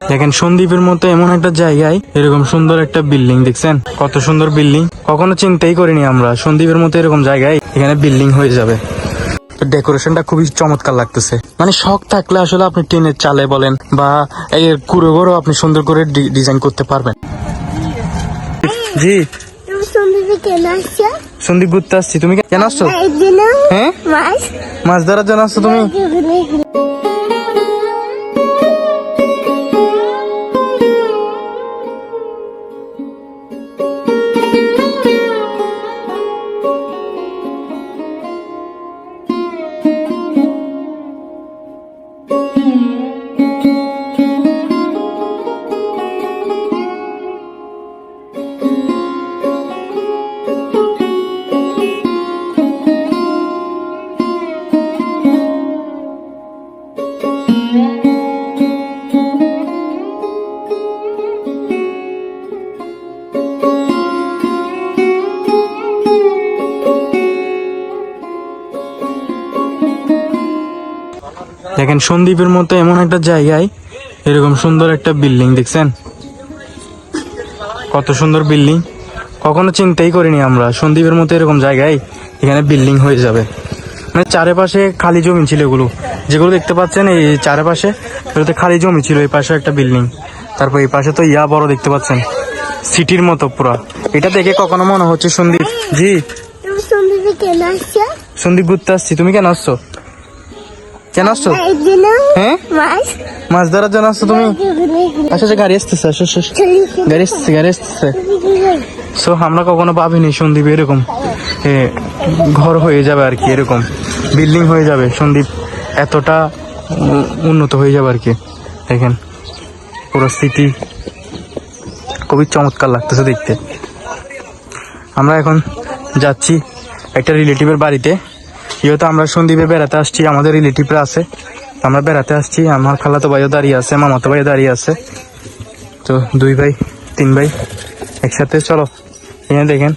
দেখেন সন্দীপের মতো এমন একটা জায়গায় এরকম সুন্দর একটা বিল্ডিং দেখছেন? কত সুন্দর বিল্ডিং। কখনো চিন্তাই করিনি আমরা সন্দীপের মতো এরকম জায়গায় এখানে বিল্ডিং হয়ে যাবে। ডেকোরেশনটা খুবই চমৎকার লাগতেছে। মানে শখ থাকলে আসলে আপনি টেনের চালে বলেন বা এর কুড়ো ঘরও আপনি সুন্দর করে ডিজাইন করতে পারবেন। জি। তুমি সন্দীপে ঘুরতে আসছি। তুমি কেন আসছো? হ্যাঁ? মাছ মাছ ধরার জন্য আসছো তুমি? দেখেন সন্দীপের মতো এমন একটা জায়গায় এরকম সুন্দর একটা বিল্ডিং দেখছেন? কত সুন্দর বিল্ডিং। কখনো চিন্তাই করিনি আমরা সন্দীপের মতো এরকম জায়গায় এখানে বিল্ডিং হয়ে যাবে। মানে চারিপাশে খালি জমি ছিল এগুলো। যেগুলো দেখতে পাচ্ছেন এই চারিপাশে এগুলোতে খালি জমি ছিল এই পাশে একটা বিল্ডিং। তারপর এই পাশে তো ইয়া বড় দেখতে পাচ্ছেন সিটির মতো পুরা। এটা দেখে কখনো মনে হচ্ছে সন্দীপ জি? সন্দীপ ঘুরতে আসছি। তুমি কেন আসছো? কেন আসছো হ্যাঁ? মাছ ধরার জন্য আসছো তুমি? আচ্ছা আচ্ছা গাড়ি আসতেছে আসো আসো আসো। গাড়ি আসতেছে গাড়ি আসতেছে। সো আমরা কখনো ভাবিনি সন্দীপ এরকম। এ, ঘর হয়ে যাবে আর কি এরকম। বিল্ডিং হয়ে যাবে। সন্দীপ এতটা উন্নত হয়ে যাবে আর কি। দেখেন পুরো সিটি খুবই চমৎকার লাগতেছে দেখতে। আমরা এখন যাচ্ছি একটা রিলেটিভের বাড়িতে। যেহেতু আমরা সন্দীপে বেড়াতে আসছি, আমাদের রিলেটিভরা আছে। আমরা বেড়াতে আসছি, আমার খালাতো ভাইও দাঁড়িয়ে আছে, মামাতো ভাইও দাঁড়িয়ে আছে। তো দুই ভাই, তিন ভাই একসাথে, চলো। এখানে দেখেন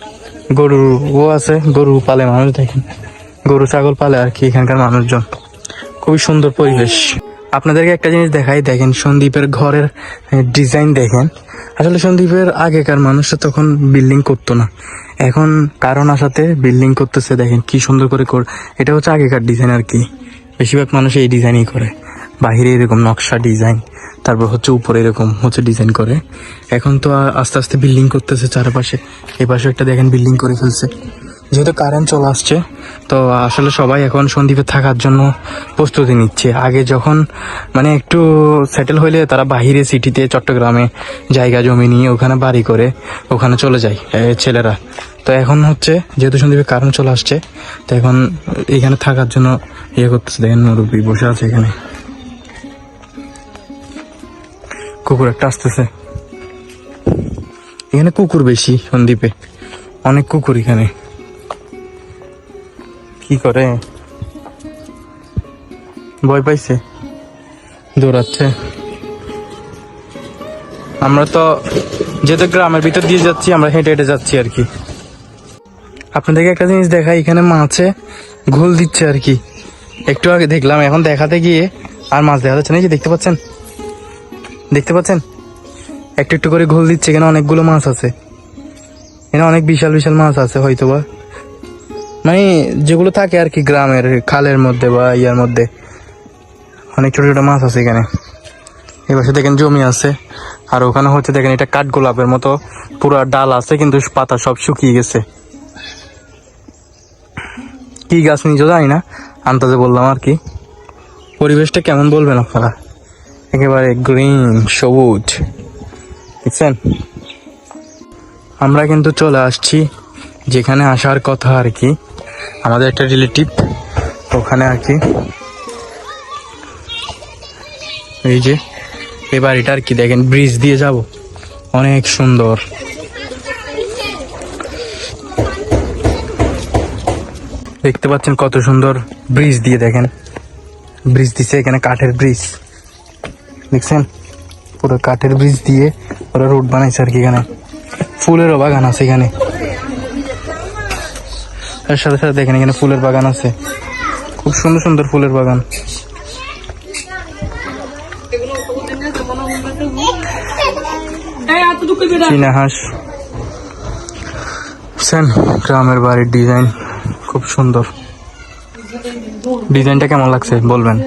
গরু ও আছে গরু পালে মানুষ দেখেন। গরু, ছাগল পালে আর কি এখানকার মানুষজন। খুবই সুন্দর পরিবেশ। আপনাদেরকে একটা জিনিস দেখাই, দেখেন সন্দীপের ঘরের ডিজাইন দেখেন। আসলে সন্দীপের আগেকার মানুষরা তখন বিল্ডিং করতো না। এখন কারণ আসাতে বিল্ডিং করতেছে, দেখেন কি সুন্দর করে কর এটা হচ্ছে আগেকার ডিজাইন আর কি। বেশিরভাগ মানুষ এই ডিজাইনই করে। বাহিরে এরকম নকশা ডিজাইন তারপর হচ্ছে উপরে এরকম হচ্ছে ডিজাইন করে। এখন তো আস্তে আস্তে বিল্ডিং করতেছে চারপাশে। এই পাশে একটা দেখেন বিল্ডিং করে ফেলছে। যেহেতু কারেন্ট চলে আসছে, তো আসলে সবাই এখন সন্দ্বীপে থাকার জন্য প্রস্তুতি নিচ্ছে। আগে যখন মানে একটু সেটেল হইলে তারা বাহিরে সিটিতে চট্টগ্রামে জায়গা জমি নিয়ে ওখানে বাড়ি করে ওখানে চলে যায় ছেলেরা। তো এখন হচ্ছে, যেহেতু সন্দ্বীপে কারেন্ট চলে আসছে, তো এখন এখানে থাকার জন্য ইয়ে করতেছে। দেখেন মুরব্বী বসে আছে এখানে। কুকুর একটা আসতেছে। এখানে কুকুর বেশি সন্দ্বীপে। অনেক কুকুর এখানে। কি করে? ভয় পাইছে? দৌড়াচ্ছে। আমরা তো যেহেতু গ্রামের ভিতর দিয়ে যাচ্ছি, আমরা হেঁটে হেঁটে যাচ্ছি আর কি। আপনাদেরকে একটা জিনিস দেখাই, এখানে মাছে ঘোল দিচ্ছে আর কি। একটু আগে দেখলাম, এখন দেখাতে গিয়ে আর মাছ দেখা যাচ্ছে না যে দেখতে পাচ্ছেন? দেখতে পাচ্ছেন? একটু একটু করে ঘোল দিচ্ছে, এখানে অনেকগুলো মাছ আছে। এখানে অনেক বিশাল বিশাল মাছ আছে, হয়তোবা। মানে যেগুলো থাকে আর কি গ্রামের খালের মধ্যে বা ইয়ার মধ্যে। অনেক ছোট ছোট মাছ আছে এখানে। এই পাশে দেখেন জমি আছে। আর ওখানে হচ্ছে দেখেন এটা কাঠ গোলাপের মতো পুরো ডাল আছে, কিন্তু পাতা সব শুকিয়ে গেছে। কি গাছ নিজেও জানি না, আন্দাজে বললাম আর কি। পরিবেশটা কেমন বলবেন আপনারা? একেবারে গ্রিন, সবুজ। দেখছেন? আমরা কিন্তু চলে আসছি যেখানে আসার কথা আর কি। আমাদের একটা রিলেটিভ ওখানে আর কি। এই যে, এই বাড়িটা আর কি, দেখেন ব্রিজ দিয়ে যাব। অনেক সুন্দর। দেখতে পাচ্ছেন কত সুন্দর ব্রিজ দিয়ে, দেখেন। ব্রিজ দিছে এখানে কাঠের ব্রিজ দেখছেন? পুরো কাঠের ব্রিজ দিয়ে ওরা রোড বানাইছে আর কি এখানে। ফুলেরও বাগান আছে এখানে। এর সাথে সাথে দেখেন এখানে ফুলের বাগান আছে। খুব সুন্দর সুন্দর ফুলের বাগান। চীনা হাঁস। গ্রামের বাড়ির ডিজাইন খুব সুন্দর। ডিজাইনটা কেমন লাগছে বলবেন?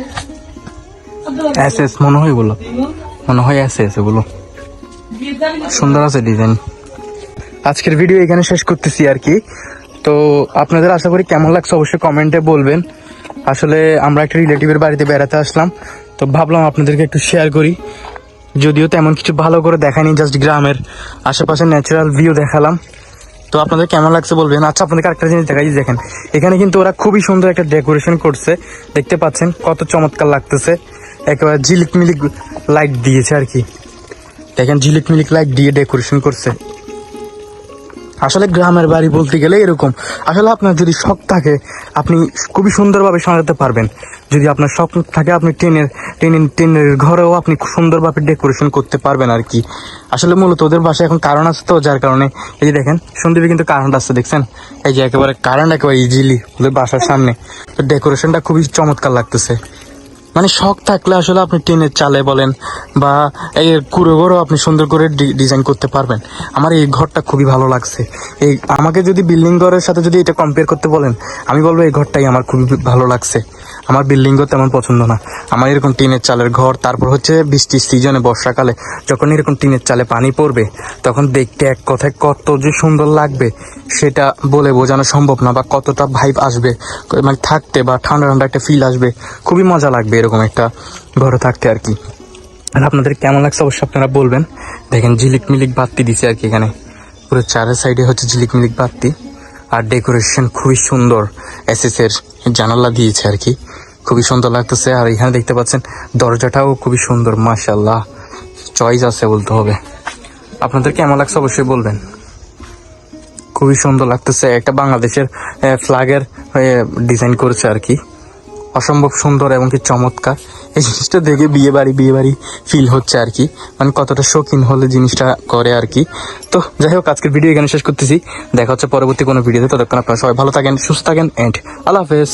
এস এস মনে হয় বলো। মনে হয় এস এস বলো। সুন্দর আছে ডিজাইন। আজকের ভিডিও এখানে শেষ করতেছি আর কি। তো আপনাদের আশা করি কেমন লাগছে অবশ্যই কমেন্টে বলবেন। আসলে আমরা একটা রিলেটিভের বাড়িতে বেড়াতে আসলাম, তো ভাবলাম আপনাদেরকে একটু শেয়ার করি। যদিও তেমন কিছু ভালো করে দেখায়নি জাস্ট গ্রামের আশেপাশে ন্যাচারাল ভিউ দেখালাম। তো আপনাদের কেমন লাগছে বলবেন? আচ্ছা আপনাদের আরেকটা জিনিস দেখাই দেখেন, এখানে কিন্তু ওরা খুবই সুন্দর একটা ডেকোরেশন করছে। দেখতে পাচ্ছেন, কত চমৎকার লাগতেছে। একেবারে ঝিলিক মিলিক লাইট দিয়েছে আর কি। দেখেন ঝিলিক মিলিক লাইট দিয়ে ডেকোরেশন করছে। আসলে গ্রামের বাড়ি বলতে গেলে এরকম। আসলে আপনার যদি শখ থাকে, আপনি খুবই সুন্দরভাবে সাজাতে পারবেন। যদি আপনার শখ থাকে, আপনি টেনের টেনের টেনের ঘরেও আপনি খুব সুন্দরভাবে ডেকোরেশন করতে পারবেন আর কি। আসলে মূলত ওদের বাসায় এখন কারণ আছে তো, যার কারণে এই যে দেখেন, সন্দীপে কিন্তু কারেন্ট আসছে দেখছেন? এই যে একেবারে কারেন্ট একেবারে ইজিলি ওদের বাসার সামনে। তো ডেকোরেশনটা খুবই চমৎকার লাগতেছে। মানে শখ থাকলে আসলে আপনি টেনের চালে বলেন বা এই কুড়ো ঘরও আপনি সুন্দর করে ডিজাইন করতে পারবেন। আমার এই ঘরটা খুবই ভালো লাগছে। এই আমাকে যদি বিল্ডিং ঘরের সাথে যদি এটা কম্পেয়ার করতে বলেন, আমি বলব এই ঘরটাই আমার খুবই ভালো লাগছে। আমার বিল্ডিং ঘর তেমন পছন্দ না। আমার এরকম টিনের চালের ঘর, তারপর হচ্ছে বৃষ্টির সিজনে বর্ষাকালে, যখন এরকম টিনের চালে পানি পড়বে, তখন দেখতে এক কথায় কত যে সুন্দর লাগবে, সেটা বলে বোঝানো সম্ভব না বা কতটা ভাইব আসবে। মানে থাকতে বা ঠান্ডা ঠান্ডা একটা ফিল আসবে, খুবই মজা লাগবে এরকম একটা ঘরে থাকতে আর কি। আর আপনাদের কেমন লাগছে অবশ্যই আপনারা বলবেন। দেখেন ঝিলিক মিলিক বাত্তি দিছে আর কি এখানে। পুরো চারের সাইডে হচ্ছে ঝিলিক মিলিক বাত্তি আর ডেকোরেশন খুবই সুন্দর এসএস এর জানালা দিয়েছে আর কি। খুবই সুন্দর লাগতেছে। আর এখানে দেখতে পাচ্ছেন, দরজাটাও খুবই সুন্দর মাশাল্লাহ চয়েস আছে বলতে হবে। আপনাদের কেমন লাগছে অবশ্যই বলবেন। খুবই সুন্দর লাগতেছে। একটা বাংলাদেশের ফ্ল্যাগের ডিজাইন করেছে আর কি। অসম্ভব সুন্দর এবং কি চমৎকার। এই জিনিসটা দেখে বিয়ে বাড়ি বিয়ে বাড়ি ফিল হচ্ছে আর কি। মানে কতটা শৌখিন হলে জিনিসটা করে আর কি। তো যাই হোক, আজকের ভিডিও এখানে শেষ করতেছি। দেখা হচ্ছে পরবর্তী কোনো ভিডিওতে ততক্ষণ আপনারা সবাই ভালো থাকেন, সুস্থ থাকেন অ্যান্ড আল্লাহ হাফেজ।